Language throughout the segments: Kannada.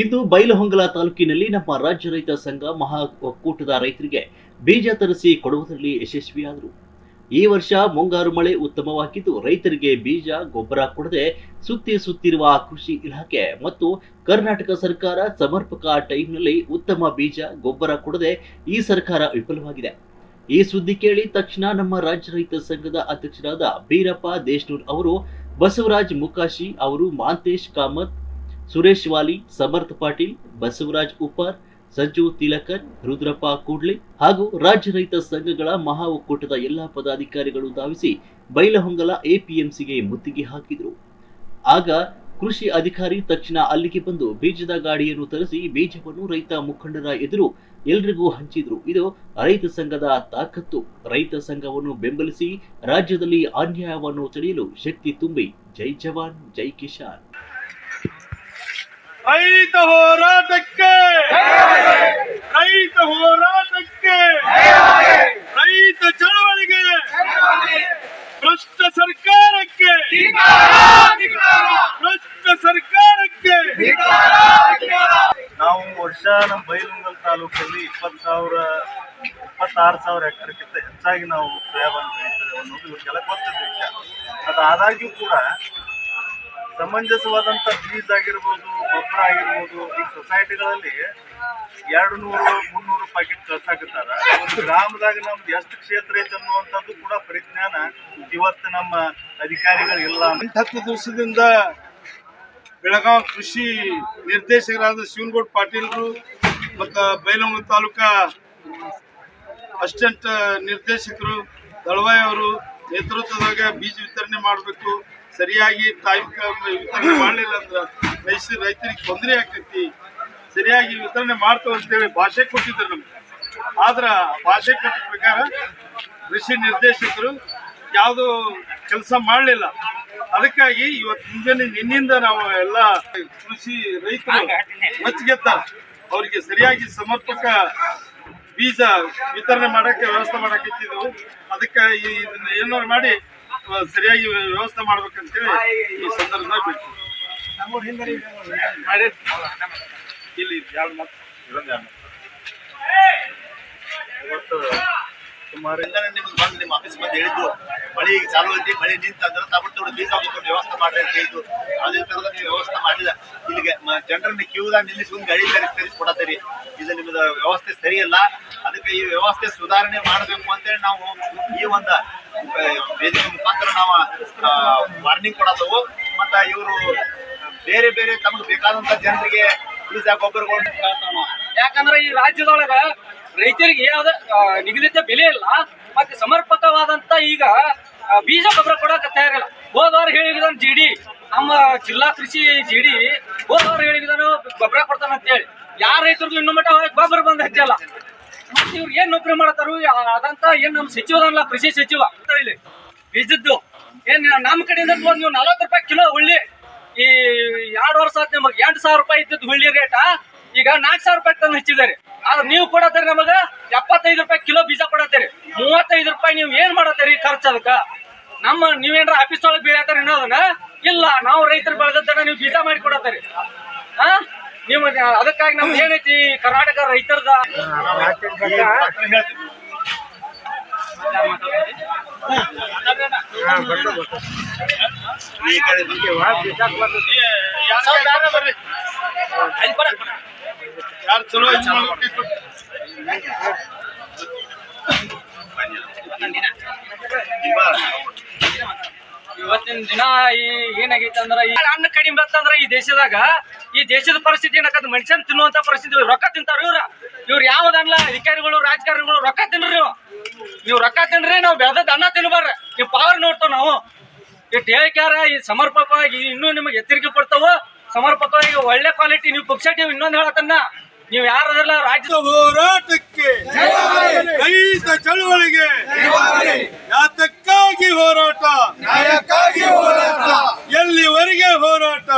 ಇಂದು ಬೈಲಹೊಂಗಲ ತಾಲೂಕಿನಲ್ಲಿ ನಮ್ಮ ರಾಜ್ಯ ರೈತ ಸಂಘ ಮಹಾ ಒಕ್ಕೂಟದ ರೈತರಿಗೆ ಬೀಜ ತರಿಸಿ ಕೊಡುವುದರಲ್ಲಿ ಯಶಸ್ವಿಯಾದರು. ಈ ವರ್ಷ ಮುಂಗಾರು ಮಳೆ ಉತ್ತಮವಾಗಿದ್ದು ರೈತರಿಗೆ ಬೀಜ, ಗೊಬ್ಬರ ಕೊಡದೆ ಸುತ್ತಿ ಸುತ್ತಿರುವ ಕೃಷಿ ಇಲಾಖೆ ಮತ್ತು ಕರ್ನಾಟಕ ಸರ್ಕಾರ ಸಮರ್ಪಕ ಟೈಮ್ನಲ್ಲಿ ಉತ್ತಮ ಬೀಜ, ಗೊಬ್ಬರ ಕೊಡದೆ ಈ ಸರ್ಕಾರ ವಿಫಲವಾಗಿದೆ. ಈ ಸುದ್ದಿ ಕೇಳಿ ತಕ್ಷಣ ನಮ್ಮ ರಾಜ್ಯ ರೈತ ಸಂಘದ ಅಧ್ಯಕ್ಷರಾದ ಬೀರಪ್ಪ ದೇಶ್ನೂರ್ ಅವರು, ಬಸವರಾಜ್ ಮುಕಾಶಿ ಅವರು, ಮಾಂತೇಶ್ ಕಾಮತ್ ಸುರೇಶ್ ವಾಲಿ, ಸಮರ್ಥ್ ಪಾಟೀಲ್, ಬಸವರಾಜ್ ಉಪ್ಪಾರ್, ಸಂಜು ತಿಲಕನ್ ರುದ್ರಪ್ಪ ಕೂಡ್ಲೆ ಹಾಗೂ ರಾಜ್ಯ ರೈತ ಸಂಘಗಳ ಮಹಾ ಒಕ್ಕೂಟದ ಎಲ್ಲಾ ಪದಾಧಿಕಾರಿಗಳು ಧಾವಿಸಿ ಬೈಲಹೊಂಗಲ ಎಪಿಎಂಸಿಗೆ ಮುತ್ತಿಗೆ ಹಾಕಿದರು. ಆಗ ಕೃಷಿ ಅಧಿಕಾರಿ ತಕ್ಷಣ ಅಲ್ಲಿಗೆ ಬಂದು ಬೀಜದ ಗಾಡಿಯನ್ನು ತರಿಸಿ ಬೀಜವನ್ನು ರೈತ ಮುಖಂಡರ ಎದುರು ಎಲ್ರಿಗೂ ಹಂಚಿದ್ರು. ಇದು ರೈತ ಸಂಘದ ತಾಕತ್ತು. ರೈತ ಸಂಘವನ್ನು ಬೆಂಬಲಿಸಿ ರಾಜ್ಯದಲ್ಲಿ ಅನ್ಯಾಯವನ್ನು ತಡೆಯಲು ಶಕ್ತಿ ತುಂಬಿ. ಜೈ ಜವಾನ್, ಜೈ ಕಿಶಾನ್ ರೈತ ಹೋರಾಟಕ್ಕೆ! ರೈತ ಹೋರಾಟಕ್ಕೆ! ರೈತ ಚಳವಳಿಗೆ! ಭ್ರಷ್ಟ ಸರ್ಕಾರಕ್ಕೆ! ಭ್ರಷ್ಟ ಸರ್ಕಾರಕ್ಕೆ! ನಾವು ವರ್ಷ ನಮ್ಮ ಬೈಲುಂಗಲ್ ತಾಲೂಕಲ್ಲಿ ಇಪ್ಪತ್ತು ಸಾವಿರ, ಇಪ್ಪತ್ತಾರು ಸಾವಿರ ಎಕರೆಕ್ಕಿಂತ ಹೆಚ್ಚಾಗಿ ನಾವು ಸೋಯಾಬಾನ್ ಬೆಳೀತೇವೆ ಅನ್ನೋದು ಇವ್ರಿಗೆಲ್ಲ ಗೊತ್ತಿದೆ ವಿಷಯ ಅದಾದಾಗ್ಯೂ ಕೂಡ ಸಮಂಜಸವಾದಂಥ ಬೀಜ ಆಗಿರ್ಬೋದು, ಗೊಬ್ಬರ ಆಗಿರ್ಬೋದು, ಈ ಸೊಸೈಟಿಗಳಲ್ಲಿ ಎರಡು ನೂರು, ಮುನ್ನೂರು ಪ್ಯಾಕೆಟ್ ಕಳ್ಸಾಕತ್ತಾರ. ಒಂದು ಗ್ರಾಮದಾಗ ನಮ್ದು ಎಷ್ಟು ಕ್ಷೇತ್ರ ಐತೆ ಅನ್ನುವಂಥದ್ದು ಕೂಡ ಪರಿಜ್ಞಾನ ಇವತ್ತು ನಮ್ಮ ಅಧಿಕಾರಿಗಳಿಲ್ಲ ಎಂಟು ಹತ್ತು ದಿವಸದಿಂದ ಬೆಳಗಾವಿ ಕೃಷಿ ನಿರ್ದೇಶಕರಾದ ಶಿವನಗೌಡ ಪಾಟೀಲ್ರು ಮತ್ತು ಬೈಲಹೊಂಗಲ ತಾಲೂಕಾ ಅಸಿಸ್ಟೆಂಟ್ ನಿರ್ದೇಶಕರು ದಳವಾಯಿ ಅವರು ನೇತೃತ್ವದಾಗ ಬೀಜ ವಿತರಣೆ ಮಾಡಬೇಕು. ಸರಿಯಾಗಿ ಟೈಮ್ ವಿತರಣೆ ಮಾಡಲಿಲ್ಲ ಅಂದ್ರೆ ಮೈಸೂರು ರೈತರಿಗೆ ತೊಂದರೆ ಆಗ್ತೈತಿ. ಸರಿಯಾಗಿ ವಿತರಣೆ ಮಾಡ್ತೇವೆ ಅಂತೇಳಿ ಭಾಷೆ ಕೊಟ್ಟಿದ್ರು ನಮ್ಗೆ. ಆದ್ರ ಭಾಷೆ ಕೊಟ್ಟ ಪ್ರಕಾರ ಕೃಷಿ ನಿರ್ದೇಶಕರು ಯಾವುದು ಕೆಲಸ ಮಾಡಲಿಲ್ಲ. ಅದಕ್ಕಾಗಿ ಇವತ್ತು ಮುಂಜಾನೆ ನಿನ್ನಿಂದ ನಾವು ಎಲ್ಲ ಕೃಷಿ ರೈತರು ಮಚ್ಚಿಗೆತ್ತ ಅವರಿಗೆ ಸರಿಯಾಗಿ ಸಮರ್ಪಕ ಬೀಜ ವಿತರಣೆ ಮಾಡಕ್ಕೆ ವ್ಯವಸ್ಥೆ ಮಾಡಕ್ಕೆ ಅದಕ್ಕೆ ಇದನ್ನ ಏನಾರು ಮಾಡಿ ಸರಿಯಾಗಿ ವ್ಯವಸ್ಥೆ ಮಾಡ್ಬೇಕಂತೇಳಿ ಈ ಸಂದರ್ಭದಾಗ ಬಿಡ್ತೀವಿ ಮಾಡಿ. ಇಲ್ಲಿ ಎರಡು ಮಾತು? ಇವತ್ತು ಸುಮಾರು ನಿಮ್ಗೆ ಬಂದು ನಿಮ್ಮ ಆಫೀಸ್ ಬಂದು ಹೇಳಿದ್ದು. ಮಳೆ ಈಗ ಚಾಲು ಐತಿ ಮಳೆ ನಿಂತಂದ್ರೆ ತಗೊಂಡು ಬೀಜ ಹಾಕೊಂಡು ವ್ಯವಸ್ಥೆ ಮಾಡ್ರಿ ಅಂತ ಹೇಳಿದ್ದು. ಅದೇ ತರದ ನೀವು ವ್ಯವಸ್ಥೆ ಮಾಡಿಲ್ಲ ಇಲ್ಲಿಗೆ ಮ- ಜನರನ್ನ ಕ್ಯೂದಾಗ ನಿಲ್ಲಿಸ್ಕೊಂಡು ಗಾಡಿ ತರಿಸಿ ಕೊಡತ್ತೀರಿ. ಇದು ನಿಮ್ಮದು ವ್ಯವಸ್ಥೆ ಸರಿಯಲ್ಲ. ಅದಕ್ಕೆ ಈ ವ್ಯವಸ್ಥೆ ಸುಧಾರಣೆ ಮಾಡಬೇಕು ಅಂತೇಳಿ ನಾವು ಈ ಒಂದು ವೇದಿಕೆ ಮುಖಾಂತರ ನಾವು ವಾರ್ನಿಂಗ್ ಕೊಡತ್ತವು ಮತ್ತ ಇವರು ಬೇರೆ ಬೇರೆ ತಮಗೆ ಬೇಕಾದಂತ ಜನರಿಗೆ ಉಳಿದ ಗೊಬ್ಬರಗಳು ಯಾಕಂದ್ರೆ ಈ ರಾಜ್ಯದೊಳಗ ರೈತರಿಗೆ ಯಾವ್ದ ನಿಗದಿತ ಬೆಲೆ ಇಲ್ಲ, ಮತ್ತೆ ಸಮರ್ಪಕವಾದಂತ ಈಗ ಬೀಜ ಗೊಬ್ಬರ ಕೊಡಕ್ಕೆ ತಯಾರಿಲ್ಲ. ಹೋದವಾರ ಹೇಳಿದಾನ ಜಿ ಡಿ, ನಮ್ಮ ಜಿಲ್ಲಾ ಕೃಷಿ ಜಿ ಡಿ ಹೋದವಾರ ಹೇಳಿದ್ರು ಗೊಬ್ಬರ ಕೊಡ್ತಾನಂತೇಳಿ ಯಾರ ರೈತರಿಗೂ ಇನ್ನೂ ಮಟ್ಟ ಗೊಬ್ಬರ ಬಂದ ಹಚ್ಚಲ್ಲ ಮತ್ತೆ ಇವ್ರು ಏನ್ ನೌಕರಿ ಮಾಡತಾರು ಅದಂತ ಏನ್ ನಮ್ಮ ಸಚಿವದಲ್ಲ ಕೃಷಿ ಸಚಿವ. ಅಂತ ಬೀಜದ್ದು ಏನ್ ನಮ್ಮ ಕಡೆಯಿಂದ ನೀವು ನಲವತ್ತು ರೂಪಾಯಿ ಕಿಲೋ ಹುಳ್ಳಿ. ಈ ಎರಡು ವರ್ಷ ಆಯ್ತು ನಿಮಗೆ. ಎಂಟು ಸಾವಿರ ರೂಪಾಯಿ ಇದ್ದದ್ದು ಹುಳ್ಳಿ ರೇಟ ಈಗ ನಾಲ್ಕು ಸಾವಿರ ರೂಪಾಯಿ ತಂದು ಹಚ್ಚಿದ್ದಾರೆ. ಆದ್ರೆ ನೀವು ಕೊಡತ್ತೀರಿ ನಮಗ? ಎಪ್ಪತ್ತೈದು ರೂಪಾಯಿ ಕಿಲೋ ಬೀಜ ಕೊಡತ್ತೀರಿ. ಮೂವತ್ತೈದು ರೂಪಾಯಿ ನೀವು ಏನ್ ಮಾಡತ್ತೀರಿ ಖರ್ಚು ಅದಕ್ಕ? ನಮ್ಮ ನೀವೇನ್ರ ಆಫೀಸ್ ಒಳಗೆ ಬೀಳತ್ತಾರ ಅನ್ನೋದನ್ನ? ಇಲ್ಲ, ನಾವು ರೈತರು ಬೆಳೆದದ್ದನ್ನ ನೀವು ಬೀಜ ಮಾಡಿ ಕೊಡತ್ತೀರಿ. ಹಾ ನೀವು ಅದಕ್ಕಾಗಿ ನಮ್ದು ಏನೈತಿ? ಕರ್ನಾಟಕ ರೈತರದ ಇವತ್ತಿನ ದಿನ ಈ ಏನಾಗೈತೆ ಅಂದ್ರೆ ಈ ಅನ್ನ ಕಡಿಮೆ ಬರ್ತಂದ್ರ ಈ ದೇಶದಾಗ ಈ ದೇಶದ ಪರಿಸ್ಥಿತಿ ಏನಕ್ಕದ ಮನುಷ್ಯನ್ ತಿನ್ನುವಂತ ಪರಿಸ್ಥಿತಿ ರೊಕ್ಕ ತಿಂತಾರ ಇವ್ರ. ಇವ್ರು ಯಾವ್ದಲ್ಲ ಅಧಿಕಾರಿಗಳು ರಾಜಕಾರಣಿಗಳು ರೊಕ್ಕ ತಿನ್ರಿ ನೀವು ನೀವು ರೊಕ್ಕ ತಿನ್ರಿ ನಾವು ಬೆಳೆದ ಅನ್ನ ತಿನ್ಬಾರ ನೀವು ಪವರ್ ನೋಡ್ತಾವ ನಾವು. ಇಟ್ಟು ಹೇಳಿಕ್ಯಾರ ಈ ಸಮರ್ಪಕವಾಗಿ ಇನ್ನೂ ನಿಮಗೆ ಎತ್ತರಿಕೆ ಕೊಡ್ತಾವ ಸಮರ್ಪಕವಾಗಿ ಒಳ್ಳೆ ಕ್ವಾಲಿಟಿ ನೀವು ಪಕ್ಷ ನೀವು ಇನ್ನೊಂದು ಹೇಳತನ್ನ ನೀವು ಯಾರದಲ್ಲ ರಾಜ್ಯ ಹೋರಾಟಕ್ಕೆ ರೈತ ಚಳುವಳಿಗೆ ಯಾತಕ್ಕಾಗಿ ಹೋರಾಟ? ಎಲ್ಲಿವರೆಗೆ ಹೋರಾಟ?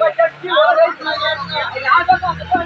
बजट की हो रही है इलाज का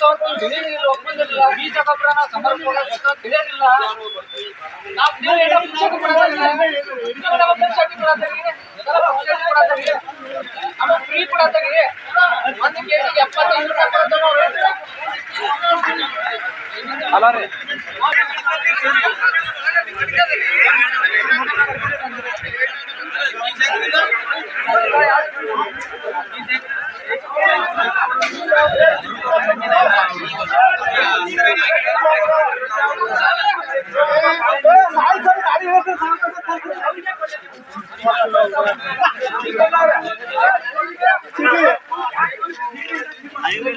ಕೊಡ್ತಾವಂತ ತಿಳಿಯಲಿಲ್ಲ ಒಪ್ಪಂದಿಲ್ಲ ಬೀಜ ಗೊಬ್ಬರನ ಸಮರ್ಪಕ ತಿಳಿಯಲಿಲ್ಲ ನಾವು ಪುಸ್ತಕ ಫ್ರೀ ಕೊಡೋದಿಲ್ಲ ಒಂದು ಕೆಜಿಗೆ ಎಪ್ಪತ್ತೈದು ರೂಪಾಯಿ ಅಲ್ಲ ರೀ. أيوه